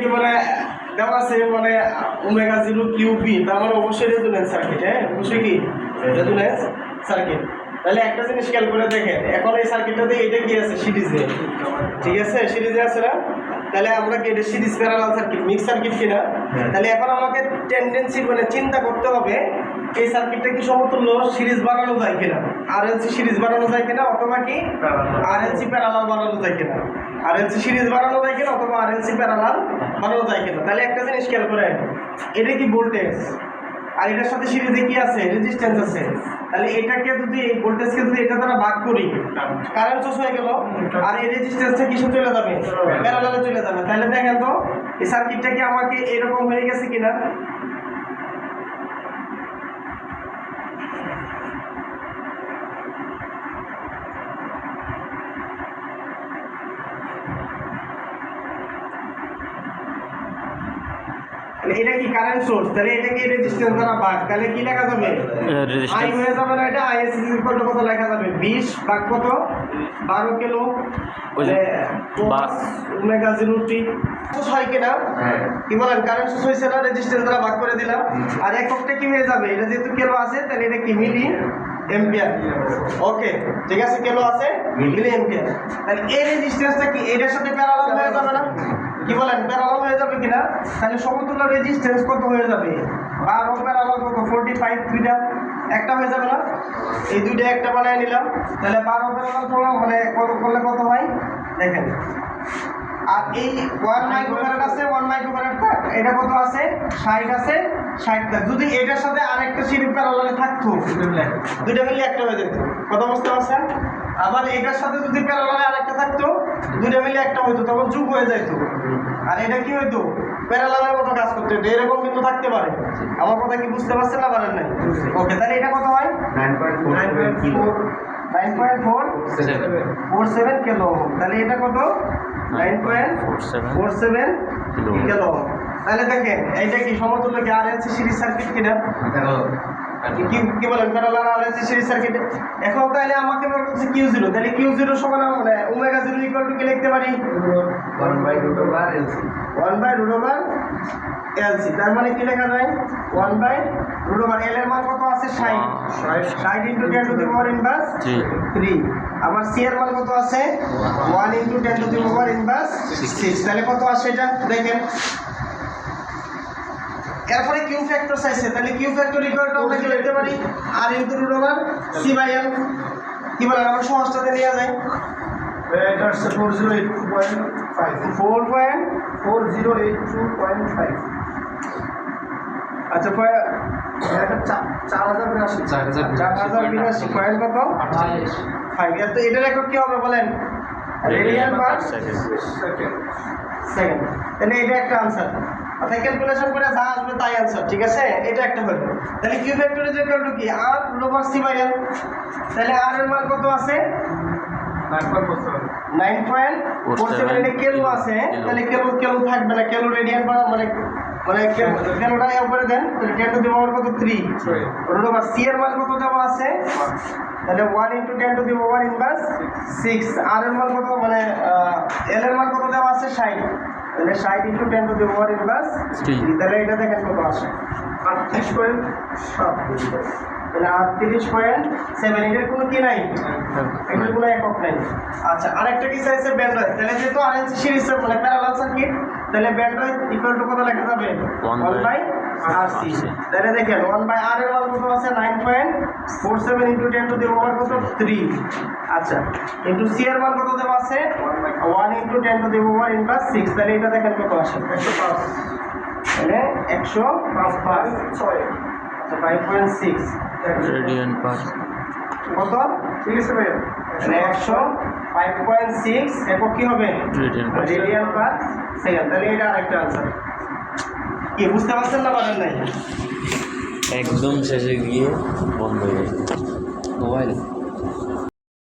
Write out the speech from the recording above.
কি মানে দেওয়া আছে মানে ওমেগা জিরো কিউপি তার মানে অবশ্যই রেজুলেন্স সার্কিট হ্যাঁ? অবশ্যই কি? রেজুলেন্স সার্কিট তাহলে একটা জিনিস খেয়াল করে দেখেন, এখন এই সার্কিটটাতে এটা কি আছে? সিরিজে। ঠিক আছে? সিরিজে আছে না? তাহলে আমরা কি এটা series parallel circuit mix circuit কিনা? তাহলে এখন আমাকে টেন্ডেন্সি মানে চিন্তা করতে হবে এই সার্কিটটা কি সমতুল্য সিরিজ বানানো যায় কিনা? আর এলসি সিরিজ বানানো যায় কিনা অথবা কি আর এলসি প্যারালাল বানানো যায় কিনা? আর এলসি সিরিজ বানানো যায় কিনা অথবা আর এলসি প্যারালাল বানানো যায় কিনা? তাহলে একটা জিনিস খেয়াল করেন এটা কি ভোল্টেজ আর এটার সাথে সিরিজে কি আছে? রেজিস্ট্যান্স আছে। তাহলে এটাকে যদি, এই ভোল্টেজকে যদি এটা দ্বারা ভাগ করি কারেন্ট সোর্স হয়ে গেল, আর এই রেজিস্ট্যান্সটা কিসে চলে যাবে? প্যারালালে চলে যাবে। তাহলে দেখেন তো, এই সার্কিটটা কি আমাকে এরকম হয়ে গেছে কিনা? তাহলে এটা কি কারেন্ট সোর্স তাহলে এটা কি রেজিস্ট্যান্স দ্বারা ভাগ তাহলে কি লেখা যাবে? আই হয়ে যাবে না এটা? আইএস ইকুয়াল টু কত লেখা যাবে? 20 ভাগ কত? 12 কিলো। ওই যে প্লাস ওমেগা 0 টি হয় কিনা? কি বলেন? কারেন্ট সোর্স হয়েছে না? রেজিস্ট্যান্স দ্বারা ভাগ করে দিলাম। আর এককটা কি হয়ে যাবে? এটা যেহেতু কিলো আছে তাহলে এটা কি মিলি এম্পিয়ার ওকে ঠিক আছে কিলো আছে মিলি। এম্পিয়ার তাহলে এই রেজিস্ট্যান্সটা কি এটার সাথে প্যারালাল হয়ে যাবে না? কি বলেন প্যারালাল হয়ে যাবে কিনা? তাহলে সমতুল্য রেজিস্ট্যান্স কত হয়ে যাবে? বারো প্যারালাল কত? ফোরটি ফাইভ দুইটা, একটা হয়ে যাবে না? এই দুইটা একটা বানিয়ে নিলাম। তাহলে বারো প্যারালাল করলাম মানে কত, করলে কত হয়? দেখেন। আর এই ওয়ান মাইক্রোফ্যারাড আছে ওয়ান মাইক্রোফ্যারাড এটা কত আছে? ষাট আছে। ষাটটা। যদি এটার সাথে আরেকটা সিরিজ প্যারালালে থাকতো দুইটা মিলে একটা হয়ে যেত। কথা বুঝতে পারছেন? আবার এটার সাথে যদি প্যারালালে আরেকটা থাকতো দুইটা মিলে একটা হইতো তখন যুগ হয়ে যেত আর এটা কি হইতো? প্যারালালের মতো কাজ করতে। হতো এরকম কিন্তু থাকতে পারে। আমার কথা কি বুঝতে পারছেন না পারেন নাই? ওকে তাহলে এটা কত হয়? Nine point four four seven kilo তাহলে এটা কত? Nine point four seven four kilo তাহলে দেখেন এইটা কি সমতুল্য কি আর এলসি সিরিজ সার্কিট কিনা? কি কি বলেন parallel R LC series circuit এখন তাহলে আমাকে করতে কিউ জিরো তাহলে কিউ জিরো সমান মানে ওমেগা জিরো ইকুয়াল টু কি লিখতে পারি? One by root over LC তার মানে কি লেখা যায়? One by root over L এর মান কত আছে? ষাট। ষাট। Into ten to the power inverse three আবার সি এর মান কত আছে? One into ten to the power inverse six তাহলে কত আসে এটা? দেখেন। এরপরে কিউ ফ্যাক্টর চাইছে। তাহলে কিউ ফ্যাক্টর ইকুয়াল টু আমরা কি লিখতে পারি? R into root over C by L কি বলেন আমরা সহজটাতে নিয়ে যাই এটা হচ্ছে four zero eight two point five four point four zero eight two point five আচ্ছা চার হাজার বিরাশি। চার হাজার চার হাজার বিরাশি। পয়েন্ট কত? ফাইভ তো এটার একক কি হবে বলেন? Radian per second second second তাহলে এটা একটা আনসার অর্থাৎ ক্যালকুলেশন করে যা আসবে তাই আনসার ঠিক আছে? এটা একটা হলো। তাহলে কিউ ভেক্টরের যে ইকুয়াল টু কি? আর রোভার সি বাই এল তাহলে আর এর মান কত আছে? নাইন পয়েন্ট ফোর সেভেন এটা কেলু আছে। তাহলে কেলু কেলু থাকবে না। কেলু রেডিয়ান পার মানে মানে কেলুটা উপরে দেন। তাহলে টেন টু দি পাওয়ার কত? থ্রি রোভার সি এর মান কত দেওয়া আছে? তাহলে one into ten to the power inverse six R এর মান কত? মানে এল এর মান কত দেওয়া আছে? ষাট। তাহলে ষাট into ten to the power inverse. তাহলে এটা দেখেন কত আসে। আটত্রিশ পয়েন্ট সাত তাহলে আটত্রিশ পয়েন্ট সেভেন এটার কোনো কি নাই। এটার কোনো একক নাই। আচ্ছা আরেকটা কি চাইছে ব্যান্ড তাহলে যেহেতু আরএনসি সিরিজ মানে প্যারালাল সার্কিট তাহলে ব্যান্ডয়েড ইকুয়াল টু কত লেখা যাবে? ওয়ান বাই আর সি তাহলে দেখেন ওয়ান বাই আর এর মান কত আছে? Nine point four seven into ten to the power কত? থ্রি আচ্ছা ইন্টু সি এর মান কত দেওয়া আছে? One into ten to the power inverse six তাহলে এটা দেখেন কত আসে? একশো পাঁচ। তাহলে একশো পাঁচ পাঁচ। ছয়। আচ্ছা five point six radian per কত? ঠিক আছে ভাইয়া। একশো ফাইভ পয়েন্ট সিক্স একক কি হবে? রেডিয়ান পার সেকেন্ড, তাহলে এটা আরেকটা আনসার কি, বুঝতে পারছেন না পারেন নাই? একদম শেষে গিয়ে বন্ধ হয়ে গেছে। মোবাইল।